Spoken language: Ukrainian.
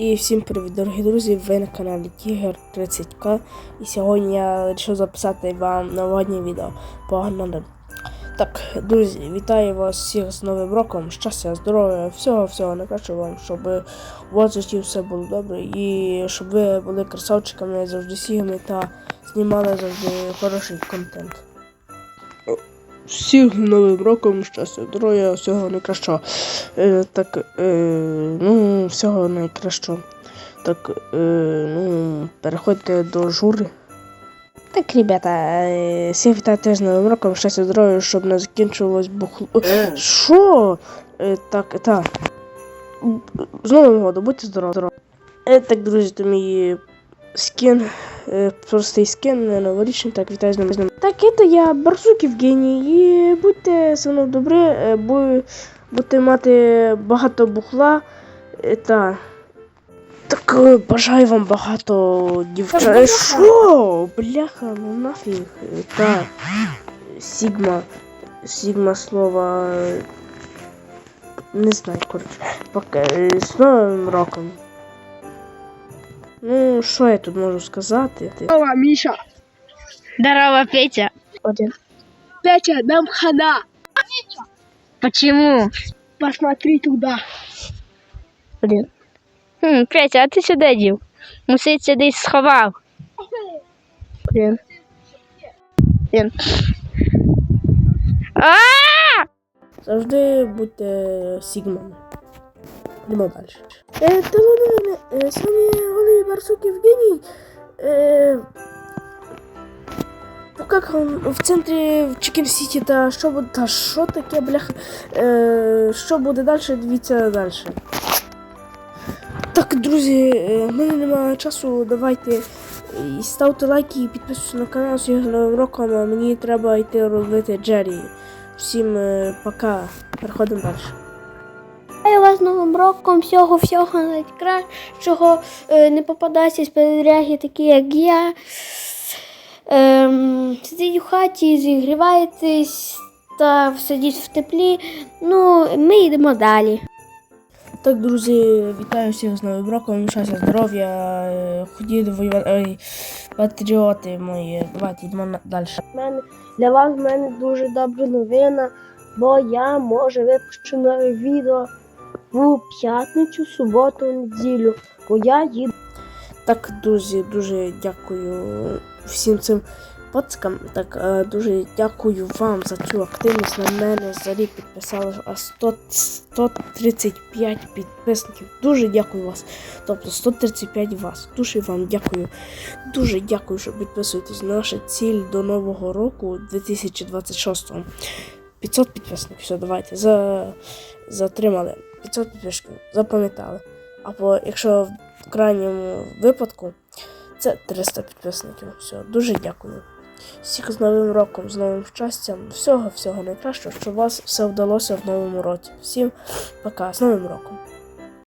І всім привіт, дорогі друзі! Ви на каналі Тігер 30К. І сьогодні я вирішив записати вам новогоднє відео. Погнали. Так, друзі, вітаю вас всіх з Новим роком. Щастя, здоров'я, всього всього найкращого вам, щоб у вас житті все було добре і щоб ви були красавчиками завжди сігами та знімали завжди хороший контент. Всіх Новим роком, щастя, здоров'я, всього найкращого. Е, так, е, ну, всього найкращого. Так, е, ну, переходьте до жури. Так, ребята, е, всіх вітаю теж з Новим роком, щастя, здоров'я, щоб не закінчувалось бухло. Е. Що? Е, так, так. З Новим годом, будьте здорові. Е, так, друзі, то мій скін, простий скін, не новорічний, так, вітаю з ним. Так, це я Барсук Євгеній, і будьте со мною добрі, е, будете мати багато бухла, е, та... Так е, бажаю вам багато дівчат. Е, Що? Бляха, ну нафіг. Е, Та. Сігма. Сігма слова. е, Не знаю, коротше. Пока. е, З Новим роком. Ну, що я тут можу сказати? Здорово, Миша. Здорово, Петя. Один. Петя, нам хана. Почему? Посмотри туда. Один. Хм, Петя, а ти сюди дів? Муситься десь сховав. Один. А! Завжди будьте сігмами. Йдемо далі. Е, ладно, е, сьогодні голий Барсук Євгеній. Е, ну он в центрі в Чикен Сіті, та що буде, та що таке, бляха, е, що буде далі, дивіться далі. Так, друзі, е, в мене немає часу, давайте і ставте лайки і підписуйтесь на канал з Новим роком, а мені треба йти робити Джері. Всім е, пока. Переходимо далі. Вітаю вас з Новим роком, всього всього найкращого. Е, Не попадайся з передряги, такі як я. Ем, сидіть у хаті, зігріваєтесь та сидіть в теплі. Ну, ми йдемо далі. Так, друзі, вітаю всіх з Новим роком, щастя, здоров'я, ходіть воювати, ой, патріоти мої. Давайте йдемо далі. мене, для вас в мене дуже добра новина, бо я може випущу нове відео в п'ятницю, суботу, неділю, бо я їду. Так, друзі, дуже дякую всім цим пацкам. Так, е, дуже дякую вам за цю активність на мене. За рік підписали аж 100, 135 підписників. Дуже дякую вас. Тобто 135 вас. Дуже вам дякую. Дуже дякую, що підписуєтесь. Наша ціль до нового року 2026. 500 підписників. Все, давайте. За, затримали. 500 підписників. Запам'ятали. Або якщо в крайньому випадку це 300 підписників. Все, дуже дякую. Всіх з Новим роком, з новим щастям, всього, всього найкращого, щоб у вас все вдалося в новому році. Всім пока, з Новим роком!